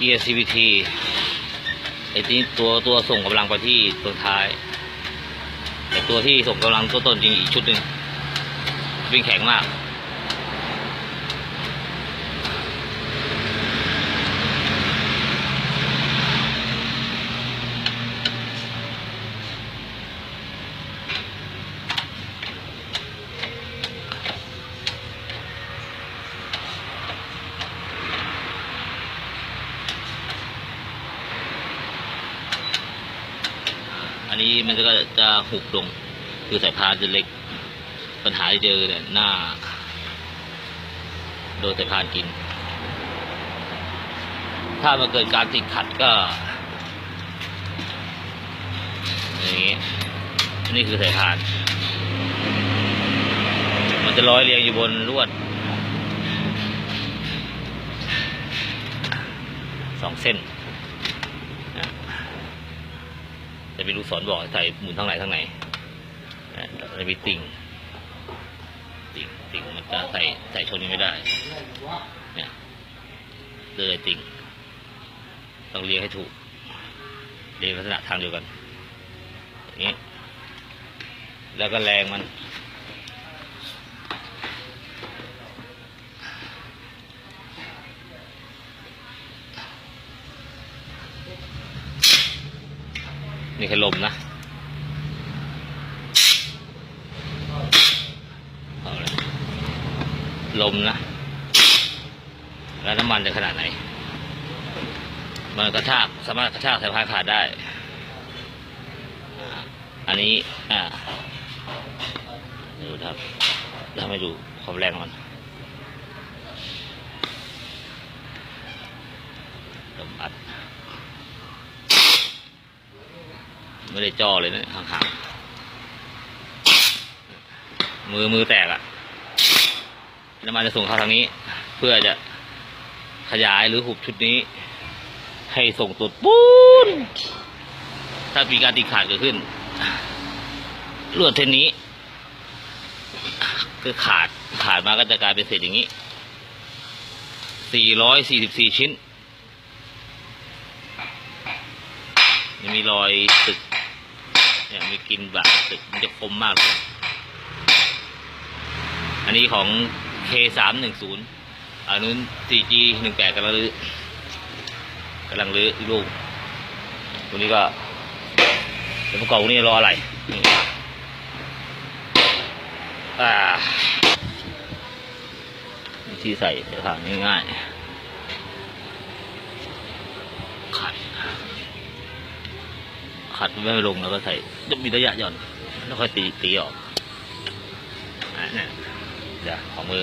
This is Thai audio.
ESCVT ไอ้ที่ตัวตัวส่งกำลังไปที่ตัวท้ายแต่ตัวที่ส่งกำลังตัวต้นจริงอีกชุดหนึ่งวิ่งแข็งมาก อั นี้มันก็จะหุบลง คือสายพานจะเล็ก ปัญหาที่เจอเนี่ยหน้า โดนสายพานกิน ถ้ามันเกิดการติดขัดก็อย่างนี้นี่คือสายพาน มันจะร้อยเรียงอยู่บนลวดสองเส้นนะ จะมีลูกศรบอกใส่หมุนทางไหนทางไหนนะจะมีติ่งติ่งติ่งมันจะใส่ใส่ชนกันไม่ได้เนี่ยเลยติ่งต้องเรียงให้ถูกเรียงลักษณะทางเดียวกันอย่างนี้แล้วก็แรงมัน นี่แค่ลมนะลมนะ แล้วน้ำมันจะขนาดไหน มันกระชากสามารถกระชากสายพานขาดได้ อันนี้ อ่า ดูครับทำให้ดูความแรงมันลมอัด ไม่ได้จ่อเลยนะห่างๆมือมือแตกอะน้ำมันจะส่งเข้าทางนี้ เพื่อจะขยายหรือหุบชุดนี้ ให้ส่งตัวปูนถ้ามีการติดขาดเกิดขึ้นลวดเส้นนี้ก็ขาดขาดมาก็จะกลายเป็นเศษอย่างนี้ 444 ชิ้นยังมีรอยตึกเนี่ยมี กินแบบตึกมันจะคมมากเลย อันนี้ของ K สามหนึ่งศูนย์อันนู้น 4G หนึ่งแปดกำลังรื้อกำลังรื้อลูก ตัวนี้ก็เดี๋ยวประกอบนี้รออะไรอ่าวิธีใส่เดี๋ยวทางง่ายๆขัด ขัดไม่ให้ลงแล้วก็ใส่จะมีระยะหย่อน แล้วค่อยตีตีออกอะเนี่ยเดี๋ยวของมือ